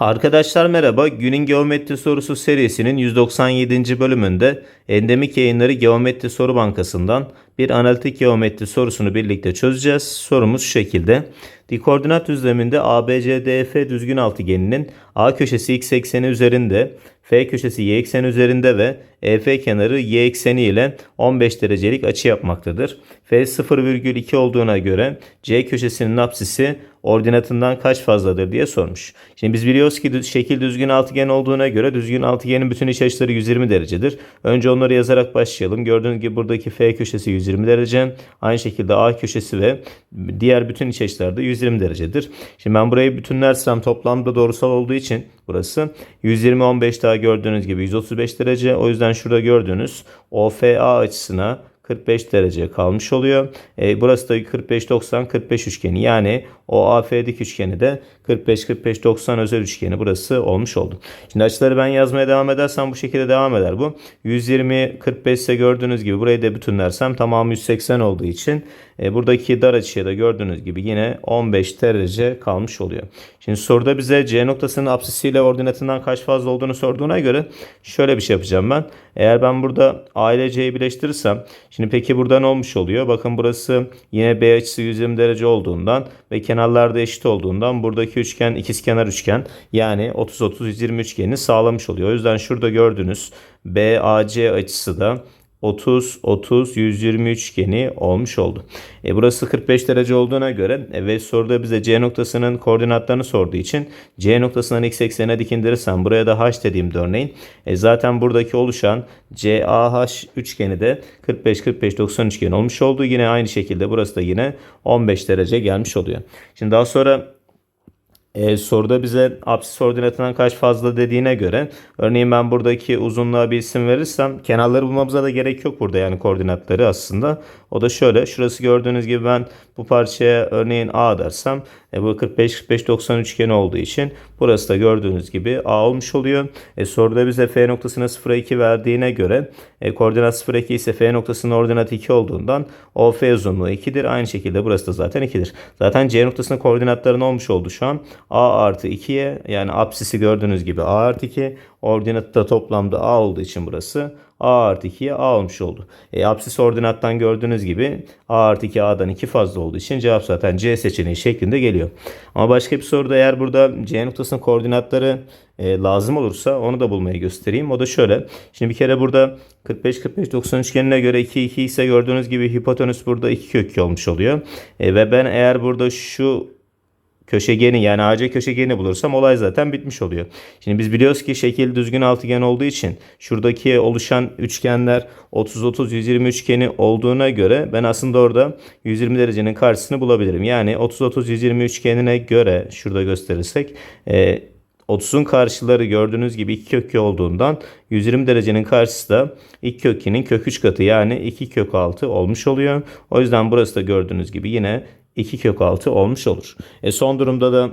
Arkadaşlar merhaba. Günün geometri sorusu serisinin 197. bölümünde Endemik Yayınları Geometri Soru Bankası'ndan bir analitik geometri sorusunu birlikte çözeceğiz. Sorumuz şu şekilde. Dik koordinat düzleminde ABCDF düzgün altıgeninin A köşesi x ekseni üzerinde, F köşesi y ekseni üzerinde ve EF kenarı y ekseni ile 15 derecelik açı yapmaktadır. F 0,2 olduğuna göre C köşesinin apsisi ordinatından kaç fazladır diye sormuş. Şimdi biz biliyoruz ki şekil düzgün altıgen olduğuna göre düzgün altıgenin bütün iç açıları 120 derecedir. Önce onları yazarak başlayalım. Gördüğünüz gibi buradaki F köşesi 120 derece. Aynı şekilde A köşesi ve diğer bütün iç açılar da 120 derecedir. Şimdi ben burayı bütünlersem toplamda doğrusal olduğu için burası 120 15 daha gördüğünüz gibi 135 derece. O yüzden şurada gördüğünüz OFA açısına 45 derece kalmış oluyor. E, burası da 45 90 45 üçgeni. Yani o AF dik üçgeni de 45 45 90 özel üçgeni burası olmuş oldu. Şimdi açıları ben yazmaya devam edersem bu şekilde devam eder bu. 120 45 ise gördüğünüz gibi burayı da bütünlersem tamamı 180 olduğu için e, buradaki dar açıya da gördüğünüz gibi yine 15 derece kalmış oluyor. Şimdi soruda bize C noktasının apsisiyle ordinatından kaç fazla olduğunu sorduğuna göre şöyle bir şey yapacağım ben. Eğer ben burada A ile C'yi birleştirirsem şimdi peki burada ne olmuş oluyor? Bakın burası yine B açısı 120 derece olduğundan ve kenarlarda eşit olduğundan buradaki üçgen ikizkenar üçgen yani 30 30 120 üçgenini sağlamış oluyor. O yüzden şurada gördüğünüz BAC açısı da 30 30 120 üçgeni olmuş oldu. E, burası 45 derece olduğuna göre e, ve soruda bize C noktasının koordinatlarını sorduğu için C noktasından x eksenine dik indirirsem buraya da h dediğimde örneğin e, zaten buradaki oluşan CAH üçgeni de 45 45 90 üçgeni olmuş oldu. Yine aynı şekilde burası da yine 15 derece gelmiş oluyor. Şimdi daha sonra e, soruda bize apsis ordinatından kaç fazla dediğine göre örneğin ben buradaki uzunluğa bir isim verirsem kenarları bulmamıza da gerek yok burada yani koordinatları aslında. O da şöyle şurası gördüğünüz gibi ben bu parçaya örneğin A dersem e, bu 45 45 90 üçgeni olduğu için burası da gördüğünüz gibi A olmuş oluyor. E, soruda bize F noktasına 0'a 2 verdiğine göre e, koordinat 0'a 2 ise F noktasının ordinatı 2 olduğundan OF uzunluğu 2'dir. Aynı şekilde burası da zaten 2'dir. Zaten C noktasının koordinatları ne olmuş oldu şu an? A artı 2'ye yani apsisi gördüğünüz gibi A artı 2 ordinatı da toplamda A olduğu için burası A artı 2'ye A olmuş oldu. E, apsis ordinattan gördüğünüz gibi A artı 2 A'dan 2 fazla olduğu için cevap zaten C seçeneği şeklinde geliyor. Ama başka bir soruda eğer burada C noktasının koordinatları e, lazım olursa onu da bulmayı göstereyim. O da şöyle. Şimdi bir kere burada 45 45 90 üçgenine göre 2 2 ise gördüğünüz gibi hipotenüs burada 2 kök 2 olmuş oluyor. E, ve ben eğer burada şu köşegeni yani AC köşegeni bulursam olay zaten bitmiş oluyor. Şimdi biz biliyoruz ki şekil düzgün altıgen olduğu için şuradaki oluşan üçgenler 30-30 120 üçgeni olduğuna göre ben aslında orada 120 derecenin karşısını bulabilirim. Yani 30-30 120 üçgenine göre şurada gösterirsek e, 30'un karşıları gördüğünüz gibi 2 kök 2 olduğundan 120 derecenin karşısı da 2 kök 2'nin kök 3 katı yani 2 kök 6 olmuş oluyor. O yüzden burası da gördüğünüz gibi yine 2 kök 6 olmuş olur. E son durumda da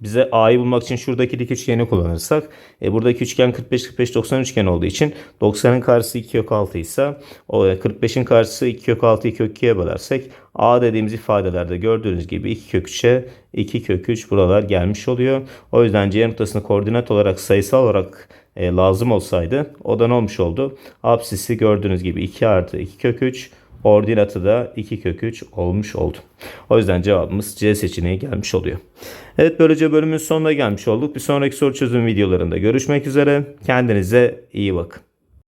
bize A'yı bulmak için şuradaki dik üçgeni kullanırsak e, buradaki üçgen 45 45 90 üçgen olduğu için 90'ın karşısı 2 kök 6 ise o 45'in karşısı 2 kök 6'yı kök 2'ye bölersek A dediğimiz ifadelerde gördüğünüz gibi 2 kök 3'e 2 kök 3 buralar gelmiş oluyor. O yüzden C noktasını koordinat olarak sayısal olarak e, lazım olsaydı o da ne olmuş oldu? Apsisi gördüğünüz gibi 2 artı 2 kök 3 Ordinatı da 2 kök 3 olmuş oldu. O yüzden cevabımız C seçeneği gelmiş oluyor. Evet böylece bölümün sonuna gelmiş olduk. Bir sonraki soru çözüm videolarında görüşmek üzere. Kendinize iyi bakın.